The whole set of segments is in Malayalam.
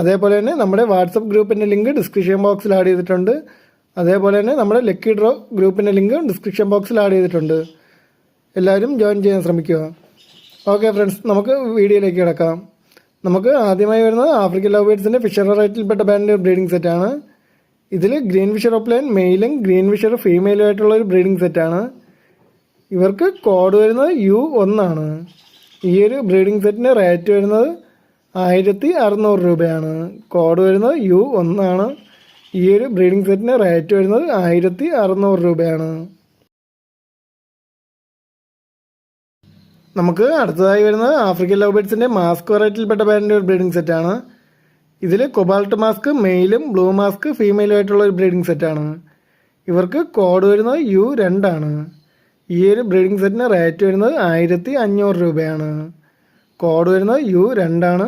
അതേപോലെ തന്നെ നമ്മുടെ വാട്സപ്പ് ഗ്രൂപ്പിന്റെ ലിങ്ക് ഡിസ്ക്രിപ്ഷൻ ബോക്സിൽ ആഡ് ചെയ്തിട്ടുണ്ട്. അതേപോലെ തന്നെ നമ്മുടെ ലക്കി ഡ്രോ ഗ്രൂപ്പിന്റെ ലിങ്ക് ഡിസ്ക്രിപ്ഷൻ ബോക്സിൽ ആഡ് ചെയ്തിട്ടുണ്ട്. എല്ലാവരും ജോയിൻ ചെയ്യാൻ ശ്രമിക്കുക. ഓക്കെ ഫ്രണ്ട്സ് നമുക്ക് വീഡിയോയിലേക്ക് കിടക്കാം. നമുക്ക് ആദ്യമായി വരുന്നത് ആഫ്രിക്കൻ ലവ് ബേഡ്സിന്റെ ഫിഷർ റൈറ്റിൽപ്പെട്ട ബാൻഡിന്റെ ബ്രീഡിംഗ് സെറ്റാണ് ഇതിൽ ഗ്രീൻ ഫിഷർ ഓപ്ലൈൻ മെയിലും ഗ്രീൻ ഫിഷർ ഫീമെയിലും ആയിട്ടുള്ള ഒരു ബ്രീഡിംഗ് സെറ്റാണ് ഇവർക്ക് കോഡ് വരുന്നത് യു ഒന്നാണ്. ഈ ഒരു ബ്രീഡിംഗ് സെറ്റിന്റെ റേറ്റ് വരുന്നത് ആയിരത്തി അറുന്നൂറ് രൂപയാണ്. കോഡ് വരുന്നത് യു ഒന്നാണ്. ഈ ഒരു ബ്രീഡിംഗ് സെറ്റിന് റേറ്റ് വരുന്നത് ആയിരത്തി അറുന്നൂറ് രൂപയാണ്. നമുക്ക് അടുത്തതായി വരുന്നത് ആഫ്രിക്കൻ ലവ് ബേഡ്സിന്റെ മാസ്ക് വെറൈറ്റിയിൽപ്പെട്ട ബാൻഡിന്റെ ഒരു ബ്രീഡിംഗ് സെറ്റാണ്. ഇതിൽ കൊബാൾട്ട് മാസ്ക് മെയിലും ബ്ലൂ മാസ്ക് ഫീമെയിലും ആയിട്ടുള്ള ഒരു ബ്രീഡിംഗ് സെറ്റാണ്. ഇവർക്ക് കോഡ് വരുന്നത് യു രണ്ടാണ്. ഈ ഒരു ബ്രീഡിംഗ് സെറ്റിന് റേറ്റ് വരുന്നത് ആയിരത്തി അഞ്ഞൂറ് രൂപയാണ്. കോഡ് വരുന്നത് യു രണ്ടാണ്.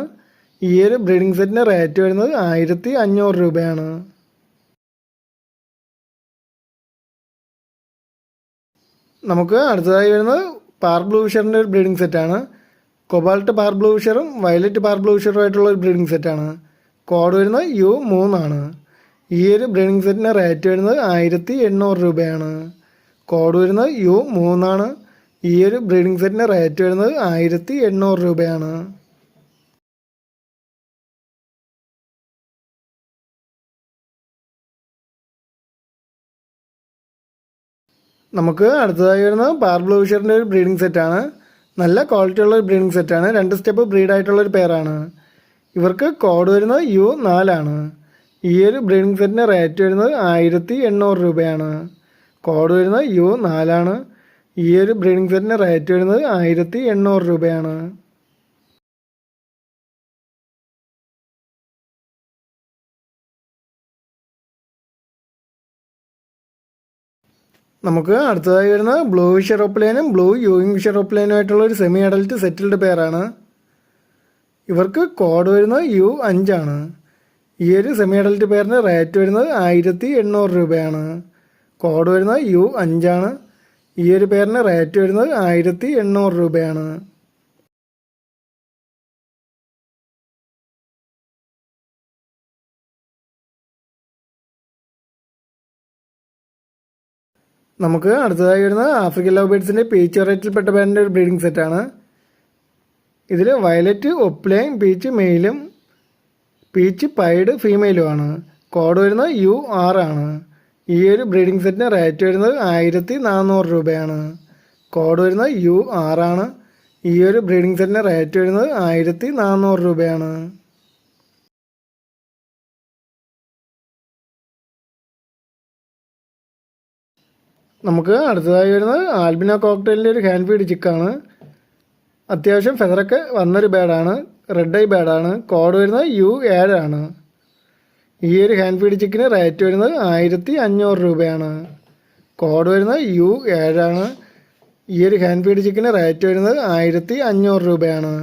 ഈ ഒരു ബ്രീഡിംഗ് സെറ്റിന് റേറ്റ് വരുന്നത് ആയിരത്തി അഞ്ഞൂറ് രൂപയാണ്. നമുക്ക് അടുത്തതായി വരുന്നത് പാർ ബ്ലൂ ഫിഷറിന്റെ ഒരു ബ്രീഡിംഗ് സെറ്റാണ് കൊബാൾട്ട് പാർ ബ്ലൂ ഫിഷറും വയലറ്റ് പാർ ബ്ലൂ ആയിട്ടുള്ള ഒരു ബ്രീഡിംഗ് സെറ്റാണ് കോഡ് വരുന്നത് യു മൂന്നാണ് ഈ ഒരു ബ്രീഡിംഗ് സെറ്റിന്റെ റേറ്റ് വരുന്നത് ആയിരത്തി എണ്ണൂറ് രൂപയാണ്. കോഡ് വരുന്നത് യു മൂന്നാണ്. ഈ ഒരു ബ്രീഡിംഗ് സെറ്റിന്റെ റേറ്റ് വരുന്നത് ആയിരത്തി എണ്ണൂറ് രൂപയാണ്. നമുക്ക് അടുത്തതായി വരുന്നത് പാർ ബ്ലൂ ഒരു ബ്രീഡിംഗ് സെറ്റാണ് നല്ല ക്വാളിറ്റി ഉള്ള ഒരു ബ്രീഡിംഗ് സെറ്റാണ് രണ്ട് സ്റ്റെപ്പ് ബ്രീഡ് ആയിട്ടുള്ള ഒരു ഇവർക്ക് കോഡ് വരുന്നത് യു നാലാണ്. ഈ ഒരു ബ്രീഡിംഗ് സെറ്റിന്റെ റേറ്റ് വരുന്നത് ആയിരത്തി എണ്ണൂറ് രൂപയാണ്. കോഡ് വരുന്നത് യു നാലാണ്. ഈ ഒരു ബ്രീഡിംഗ് സെറ്റിന്റെ റേറ്റ് വരുന്നത് ആയിരത്തി എണ്ണൂറ് രൂപയാണ്. നമുക്ക് അടുത്തതായി വരുന്ന ബ്ലൂ ഓപ്ലൈനും ബ്ലൂ യൂയിങ് ഷെറോപ്ലേനും ആയിട്ടുള്ള ഒരു സെമി അഡൽറ്റ് സെറ്റിൽഡ് പെയറാണ് ഇവർക്ക് കോഡ് വരുന്നത് യു അഞ്ചാണ്. ഈ ഒരു സെമി അഡൽറ്റ് പെയറിന് റേറ്റ് വരുന്നത് ആയിരത്തി എണ്ണൂറ് രൂപയാണ്. കോഡ് വരുന്നത് യു അഞ്ചാണ്. ഈ ഒരു പേരിന് റേറ്റ് വരുന്നത് ആയിരത്തി എണ്ണൂറ് രൂപയാണ്. നമുക്ക് അടുത്തതായി വരുന്ന ആഫ്രിക്കൻ ലവ് ബേഡ്സിന്റെ പീച്ച് വെറൈറ്റിയിൽപ്പെട്ട ബാൻഡിന്റെ ഒരു ബ്രീഡിംഗ് സെറ്റാണ് ഇതിൽ വയലറ്റ് ഒപ്ലൈൻ പീച്ച് മെയിലും പീച്ച് പൈഡ് ഫീമെയിലുമാണ് കോഡ് വരുന്നത് യു ആർ ആണ്. ഈ ഒരു ബ്രീഡിംഗ് സെറ്റിന് റേറ്റ് വരുന്നത് ആയിരത്തി നാനൂറ് രൂപയാണ്. കോഡ് വരുന്നത് യു ആർ ആണ്. ഈ ഒരു ബ്രീഡിംഗ് സെറ്റിന് റേറ്റ് വരുന്നത് ആയിരത്തി നാനൂറ് രൂപയാണ്. നമുക്ക് അടുത്തതായി വരുന്നത് ആൽബിനോ കോക്ടെയിലിന്റെ ഒരു ഹാൻഡ് ഫീഡ് ചിക്കാണ് അത്യാവശ്യം ഫെദറൊക്കെ വന്നൊരു ബാഡാണ് റെഡ് ഐ ബാഡാണ് കോഡ് വരുന്നത് യു ഏഴാണ് ഈ ഒരു ഹാൻഡ് ഫീഡ് ചിക്കിന് റേറ്റ് വരുന്നത് ആയിരത്തി അഞ്ഞൂറ് രൂപയാണ്. കോഡ് വരുന്നത് യു ഏഴാണ് ഈ ഒരു ഹാൻഡ് ഫീഡ് ചിക്കിന് റേറ്റ് വരുന്നത് ആയിരത്തി അഞ്ഞൂറ് രൂപയാണ്.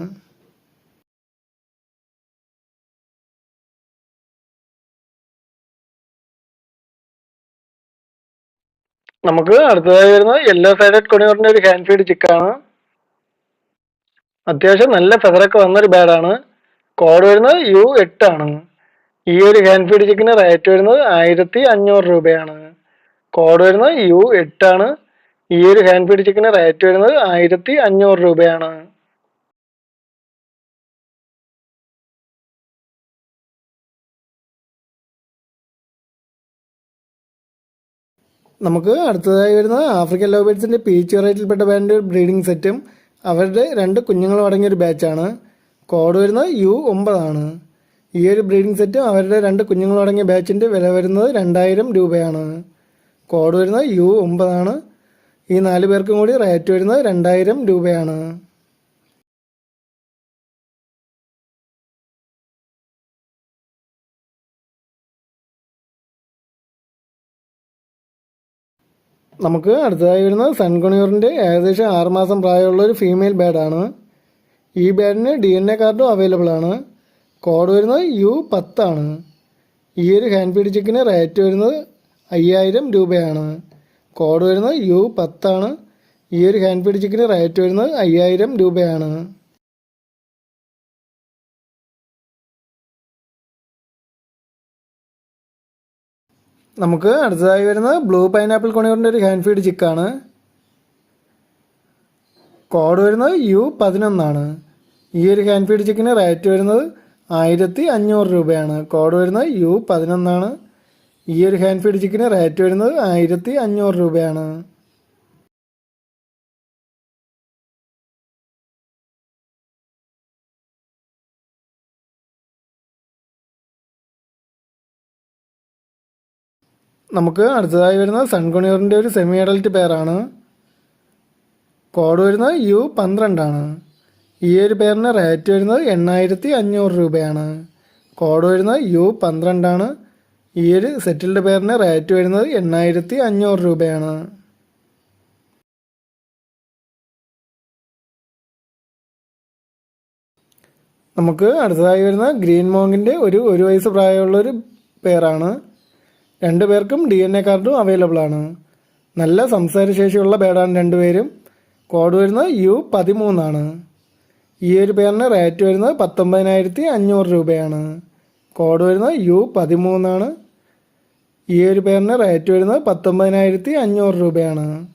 നമുക്ക് അടുത്തതായി വരുന്നത് യെല്ലോ സൈഡഡ് കൊണിയോറിന്റെ ഒരു ഹാൻഡ് ഫീഡ് ചിക്കാണ് അത്യാവശ്യം നല്ല ഫെതറൊക്കെ വന്നൊരു ബാഡാണ് കോഡ് വരുന്നത് യു എട്ടാണ് ഈ ഒരു ഹാൻഡ് ഫീഡ് ന് റേറ്റ് വരുന്നത് ആയിരത്തി അഞ്ഞൂറ് രൂപയാണ്. കോഡ് വരുന്നത് യു എട്ടാണ് ഈ ഒരു ഹാൻഡ് ഫീഡ് ന് റേറ്റ് വരുന്നത് ആയിരത്തി അഞ്ഞൂറ് രൂപയാണ്. നമുക്ക് അടുത്തതായി വരുന്നത് ആഫ്രിക്കൻ ലവ് ബേഡ്സിന്റെ വെറൈറ്റിയിൽപ്പെട്ട ബാൻഡ് ബ്രീഡിംഗ് സെറ്റും അവരുടെ രണ്ട് കുഞ്ഞുങ്ങളും അടങ്ങിയ ഒരു ബാച്ചാണ്. കോഡ് വരുന്നത് യു ഒമ്പതാണ്. ഈ ഒരു ബ്രീഡിംഗ് സെറ്റും അവരുടെ രണ്ട് കുഞ്ഞുങ്ങളും അടങ്ങിയ ബാച്ചിന്റെ വില വരുന്നത് രണ്ടായിരം രൂപയാണ്. കോഡ് വരുന്നത് യു ഒമ്പതാണ്. ഈ നാല് പേർക്കും കൂടി റേറ്റ് വരുന്നത് രണ്ടായിരം രൂപയാണ്. നമുക്ക് അടുത്തതായി വരുന്നത് സൺകുണിയൂറിന്റെ ഏകദേശം ആറുമാസം പ്രായമുള്ള ഒരു ഫീമെയിൽ ബാഡാണ് ഈ ബാഡിന് ഡി എൻ എ കാർഡും അവൈലബിൾ ആണ്. കോഡ് വരുന്നത് യു പത്താണ് ഈ ഒരു ഹാൻഡ് ഫീഡ് ചിക്കന് റേറ്റ് വരുന്നത് അയ്യായിരം രൂപയാണ്. കോഡ് വരുന്നത് യു പത്താണ് ഈ ഒരു ഹാൻഡ് ഫീഡ് ചിക്കന് റേറ്റ് വരുന്നത് അയ്യായിരം രൂപയാണ്. നമുക്ക് അടുത്തതായി വരുന്നത് ബ്ലൂ പൈനാപ്പിൾ കൊണിയൂറിന്റെ ഒരു ഹാൻഡ് ഫീഡ് ചിക്കാണ് കോഡ് വരുന്നത് യു പതിനൊന്നാണ്. ഈ ഒരു ഹാൻഡ് ഫീഡ് ചിക്കിന് റേറ്റ് വരുന്നത് ആയിരത്തി അഞ്ഞൂറ് രൂപയാണ്. കോഡ് വരുന്നത് യു പതിനൊന്നാണ്. ഈ ഒരു ഹാൻഡ് ഫീഡ് ചിക്കിന് റേറ്റ് വരുന്നത് ആയിരത്തി അഞ്ഞൂറ് രൂപയാണ്. നമുക്ക് അടുത്തതായി വരുന്നത് സൺകുണിയറിന്റെ ഒരു സെമി അഡൽറ്റ് പെയറാണ് കോഡ് വരുന്നത് യു പന്ത്രണ്ടാണ്. ഈ ഒരു പേരിന് റേറ്റ് വരുന്നത് എണ്ണായിരത്തി അഞ്ഞൂറ് രൂപയാണ്. കോഡ് വരുന്നത് യു പന്ത്രണ്ടാണ്. ഈ ഒരു സെറ്റിൽഡ് പേരിന് റേറ്റ് വരുന്നത് എണ്ണായിരത്തി അഞ്ഞൂറ് രൂപയാണ്. നമുക്ക് അടുത്തതായി വരുന്ന ഗ്രീൻ മോങ്ങിന്റെ ഒരു ഒരു വയസ്സ് പ്രായമുള്ള ഒരു പേരാണ്. രണ്ടു പേർക്കും ഡി എൻ എ കാർഡും അവൈലബിൾ ആണ്. നല്ല സംസാരശേഷിയുള്ള പേരാണ് രണ്ടുപേരും കോഡ് വരുന്നത് യു പതിമൂന്നാണ് ഈ ഒരു പേരിന് റേറ്റ് വരുന്നത് പത്തൊമ്പതിനായിരത്തി അഞ്ഞൂറ് രൂപയാണ്. കോഡ് വരുന്നത് യു പതിമൂന്നാണ് ഈ ഒരു പേരിന് റേറ്റ് വരുന്നത് പത്തൊമ്പതിനായിരത്തി അഞ്ഞൂറ് രൂപയാണ്.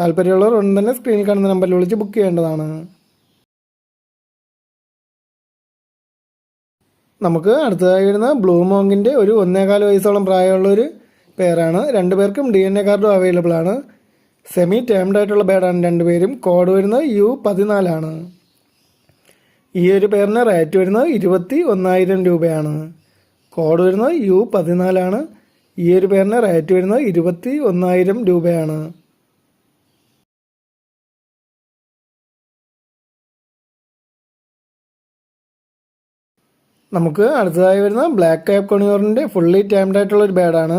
താല്പര്യമുള്ളവർ ഉടൻ തന്നെ സ്ക്രീനിൽ കാണുന്ന നമ്പറിൽ വിളിച്ച് ബുക്ക് ചെയ്യേണ്ടതാണ്. നമുക്ക് അടുത്തതായി വരുന്ന ബ്ലൂ മോങ്കിന്റെ ഒരു ഒന്നേകാൽ വയസ്സോളം പ്രായമുള്ള ഒരു പേരാണ് രണ്ടു പേർക്കും ഡി എൻ എ കാർഡും അവൈലബിൾ ആണ്. സെമി ടേംഡ് ആയിട്ടുള്ള ബേഡാണ് രണ്ടുപേരും. കോഡ് വരുന്നത് യു പതിനാലാണ്. ഈ ഒരു പേരിന് റേറ്റ് വരുന്നത് ഇരുപത്തി ഒന്നായിരം രൂപയാണ്. കോഡ് വരുന്നത് യു പതിനാലാണ്. ഈ ഒരു പേരിന് റേറ്റ് വരുന്നത് ഇരുപത്തി ഒന്നായിരം രൂപയാണ്. നമുക്ക് അടുത്തതായി വരുന്ന ബ്ലാക്ക് കാപ്പ് കൊണിയോറിന്റെ ഫുള്ളി ടൈംഡ് ആയിട്ടുള്ള ഒരു ബാഡാണ്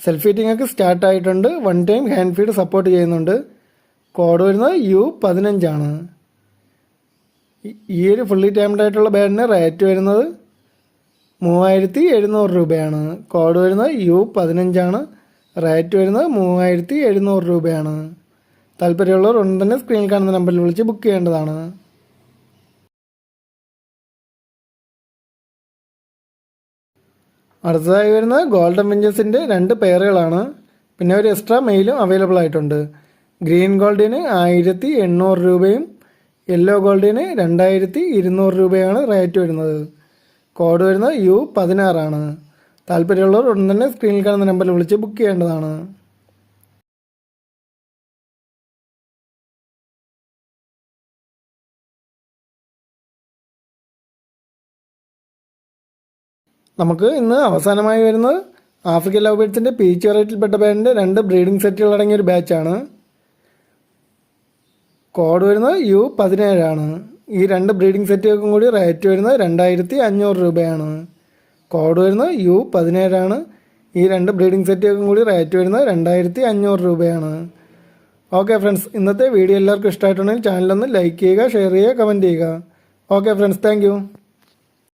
സെൽഫ് ഹീറ്റിംഗ് ഒക്കെ സ്റ്റാർട്ട് ആയിട്ടുണ്ട്. One time hand feed support ചെയ്യുന്നുണ്ട്. കോഡ് വരുന്നത് യു പതിനഞ്ചാണ് ഈ ഒരു ഫുള്ളി ടൈംഡ് ആയിട്ടുള്ള ബാഡിന് റേറ്റ് വരുന്നത് മൂവായിരത്തി എഴുന്നൂറ് രൂപയാണ്. കോഡ് വരുന്നത് യു പതിനഞ്ചാണ് റേറ്റ് വരുന്നത് മൂവായിരത്തി എഴുന്നൂറ് രൂപയാണ്. താല്പര്യമുള്ളവർ ഉടൻ തന്നെ സ്ക്രീനിൽ കാണുന്ന നമ്പറിൽ വിളിച്ച് ബുക്ക് ചെയ്യേണ്ടതാണ്. അടുത്തതായി വരുന്നത് ഗോൾഡൻ വിഞ്ചസിന്റെ രണ്ട് പെയറുകളാണ്. പിന്നെ ഒരു എക്സ്ട്രാ മെയിലും അവൈലബിൾ ആയിട്ടുണ്ട്. ഗ്രീൻ ഗോൾഡിന് ആയിരത്തി എണ്ണൂറ് രൂപയും യെല്ലോ ഗോൾഡിന് രണ്ടായിരത്തി ഇരുന്നൂറ് രൂപയാണ് റേറ്റ് വരുന്നത്. കോഡ് വരുന്നത് യു പതിനാറാണ്. താല്പര്യമുള്ളവർ ഉടൻ തന്നെ സ്ക്രീനിൽ കാണുന്ന നമ്പറിൽ വിളിച്ച് ബുക്ക് ചെയ്യേണ്ടതാണ്. നമുക്ക് ഇന്ന് അവസാനമായി വരുന്നത് ആഫ്രിക്കൻ ലവ് ബേഡ്സിന്റെ പീച്ച് വെറൈറ്റിയിൽപ്പെട്ട ബാൻഡിന്റെ രണ്ട് ബ്രീഡിംഗ് സെറ്റുകൾ അടങ്ങിയ ഒരു ബാച്ചാണ് കോഡ് വരുന്നത് യു പതിനേഴാണ്. ഈ രണ്ട് ബ്രീഡിംഗ് സെറ്റുകൾക്കും കൂടി റേറ്റ് വരുന്നത് രണ്ടായിരത്തി അഞ്ഞൂറ് രൂപയാണ്. കോഡ് വരുന്നത് യു പതിനേഴാണ്. ഈ രണ്ട് ബ്രീഡിംഗ് സെറ്റുകൾക്കും കൂടി റേറ്റ് വരുന്നത് രണ്ടായിരത്തി അഞ്ഞൂറ് രൂപയാണ്. ഓക്കെ ഫ്രണ്ട്സ് ഇന്നത്തെ വീഡിയോ എല്ലാവർക്കും ഇഷ്ടമായിട്ടുണ്ടെങ്കിൽ ചാനലൊന്ന് ലൈക്ക് ചെയ്യുക ഷെയർ ചെയ്യുക കമന്റ് ചെയ്യുക. Okay friends thank